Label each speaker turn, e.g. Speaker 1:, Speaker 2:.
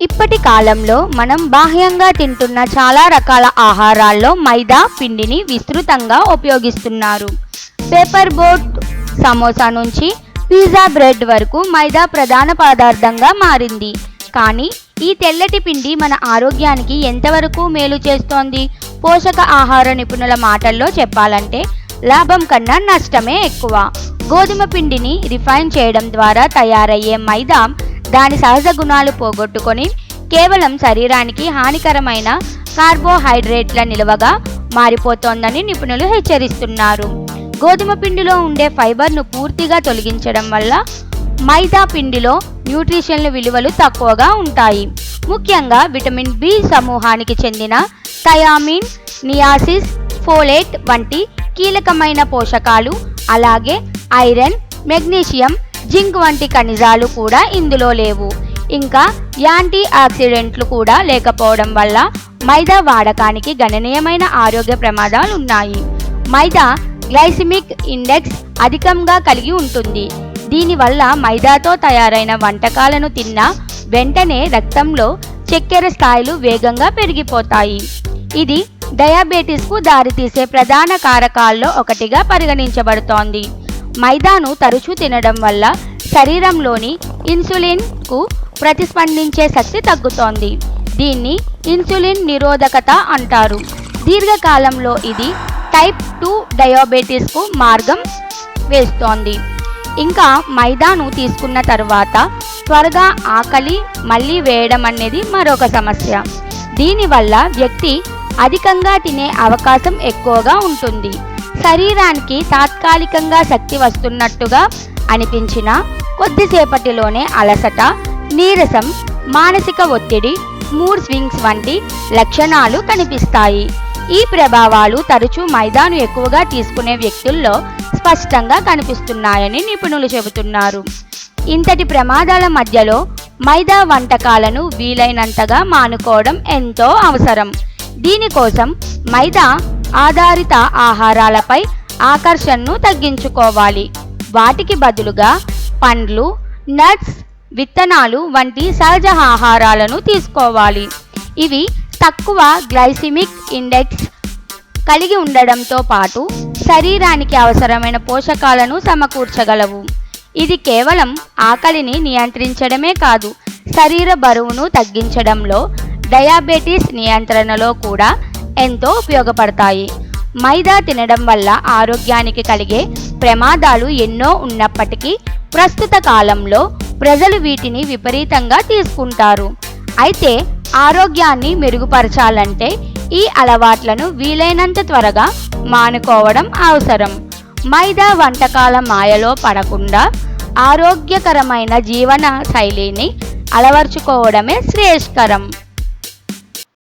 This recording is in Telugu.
Speaker 1: ఇప్పటి కాలంలో మనం బాహ్యంగా తింటున్న చాలా రకాల ఆహారాల్లో మైదా పిండిని విస్తృతంగా ఉపయోగిస్తున్నారు. పేపర్ బోట్ సమోసా నుంచి పిజ్జా బ్రెడ్ వరకు మైదా ప్రధాన పదార్థంగా మారింది. కానీ ఈ తెల్లటి పిండి మన ఆరోగ్యానికి ఎంతవరకు మేలు చేస్తోంది? పోషక ఆహార నిపుణుల మాటల్లో చెప్పాలంటే లాభం కన్నా నష్టమే ఎక్కువ. గోధుమ పిండిని రిఫైన్ చేయడం ద్వారా తయారయ్యే మైదా దాని సహజ గుణాలు పోగొట్టుకొని కేవలం శరీరానికి హానికరమైన కార్బోహైడ్రేట్ల నిల్వగా మారిపోతోందని నిపుణులు హెచ్చరిస్తున్నారు. గోధుమ పిండిలో ఉండే ఫైబర్ను పూర్తిగా తొలగించడం వల్ల మైదా పిండిలో న్యూట్రిషన్ల విలువలు తక్కువగా ఉంటాయి. ముఖ్యంగా విటమిన్ బి సమూహానికి చెందిన థయామిన్ నియాసిస్ ఫోలేట్ వంటి కీలకమైన పోషకాలు అలాగే ఐరన్ మెగ్నీషియం జింక్ వంటి ఖనిజాలు కూడా ఇందులో లేవు. ఇంకా యాంటీ ఆక్సిడెంట్లు కూడా లేకపోవడం వల్ల మైదా వాడకానికి గణనీయమైన ఆరోగ్య ప్రమాదాలు ఉన్నాయి మైదా గ్లైసిమిక్ ఇండెక్స్ అధికంగా కలిగి ఉంటుంది. దీనివల్ల మైదాతో తయారైన వంటకాలను తిన్న వెంటనే రక్తంలో చక్కెర స్థాయిలు వేగంగా పెరిగిపోతాయి. ఇది డయాబెటీస్కు దారితీసే ప్రధాన కారకాల్లో ఒకటిగా పరిగణించబడుతోంది. మైదాను తరచూ తినడం వల్ల శరీరంలోని ఇన్సులిన్కు ప్రతిస్పందించే శక్తి తగ్గుతోంది. దీన్ని ఇన్సులిన్ నిరోధకత అంటారు. దీర్ఘకాలంలో ఇది టైప్ టూ డయాబెటీస్కు మార్గం వేస్తోంది. ఇంకా మైదాను తీసుకున్న తర్వాత త్వరగా ఆకలి మళ్ళీ వేయడం అనేది మరొక సమస్య. దీనివల్ల వ్యక్తి అధికంగా తినే అవకాశం ఎక్కువగా ఉంటుంది. శరీరానికి తాత్కాలికంగా శక్తి వస్తున్నట్టుగా అనిపించిన కొద్దిసేపటిలోనే అలసట నీరసం మానసిక ఒత్తిడి మూడ్ స్వింగ్స్ వంటి లక్షణాలు కనిపిస్తాయి. ఈ ప్రభావాలు తరచూ మైదాను ఎక్కువగా తీసుకునే వ్యక్తుల్లో స్పష్టంగా కనిపిస్తున్నాయని నిపుణులు చెబుతున్నారు. ఇంతటి ప్రమాదాల మధ్యలో మైదా వంటకాలను వీలైనంతగా మానుకోవడం ఎంతో అవసరం. దీనికోసం మైదా ఆధారిత ఆహారాలపై ఆకర్షణను తగ్గించుకోవాలి. వాటికి బదులుగా పండ్లు నట్స్ విత్తనాలు వంటి సహజ ఆహారాలను తీసుకోవాలి. ఇవి తక్కువ గ్లైసిమిక్ ఇండెక్స్ కలిగి ఉండడంతో పాటు శరీరానికి అవసరమైన పోషకాలను సమకూర్చగలవు. ఇది కేవలం ఆకలిని నియంత్రించడమే కాదు శరీర బరువును తగ్గించడంలో డయాబెటీస్ నియంత్రణలో కూడా ఎంతో ఉపయోగపడతాయి. మైదా తినడం వల్ల ఆరోగ్యానికి కలిగే ప్రమాదాలు ఎన్నో ఉన్నప్పటికీ ప్రస్తుత కాలంలో ప్రజలు వీటిని విపరీతంగా తీసుకుంటారు. అయితే ఆరోగ్యాన్ని మెరుగుపరచాలంటే ఈ అలవాట్లను వీలైనంత త్వరగా మానుకోవడం అవసరం. మైదా వంటకాల మాయలో పడకుండా ఆరోగ్యకరమైన జీవన శైలిని అలవర్చుకోవడమే శ్రేయస్కరం.